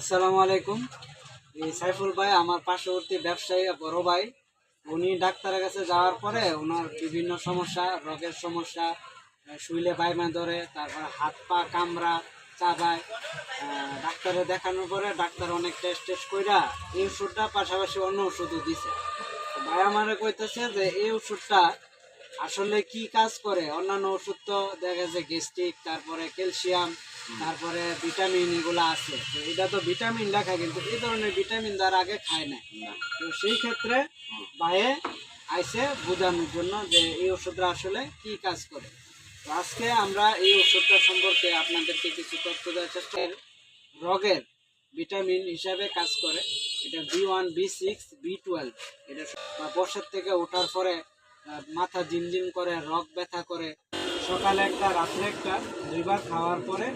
আসসালামু আলাইকুম। এই সাইফুল ভাই, আমার পার্শ্ববর্তী ব্যবসায়ী বড় ভাই, উনি ডাক্তারের কাছে যাওয়ার পরে ওনার বিভিন্ন সমস্যা, রোগের সমস্যা শুইলে বাইমা ধরে, তারপর হাত পা কামড়া, চাবায় ডাক্তারে দেখানোর পরে ডাক্তার অনেক টেস্ট টেস্ট কইরা এই ওষুধটা পাশাপাশি অন্য ওষুধও দিছে। ভাই আমারে কইতেছে যে এই ওষুধটা আসলে কি কাজ করে? অন্যান্য ওষুধ তো দেখা যাচ্ছে গ্যাস্ট্রিক তারপরে ক্যালসিয়াম তারপরে ভিটামিন এগুলো আছে। তো এটা তো ভিটামিন লেখা কিন্তু এই ধরনের ভিটামিন তার আগে খায় না। তো সেই ক্ষেত্রে বাইরে আইসে বোঝানোর জন্য যে এই ওষুধটা আসলে কি কাজ করে। তো আজকে আমরা এই ওষুধটা সম্পর্কে আপনাদেরকে কিছু তথ্য দেওয়ার চেষ্টা। রোগের ভিটামিন হিসাবে কাজ করে। এটা B one B six B twelve. এটা বা বর্ষার থেকে ওঠার পরে মাথা জিনজিন করে রগ ব্যথা করে। সকালে একটা রাত্রে একটা দুইবার খাওয়ার পরে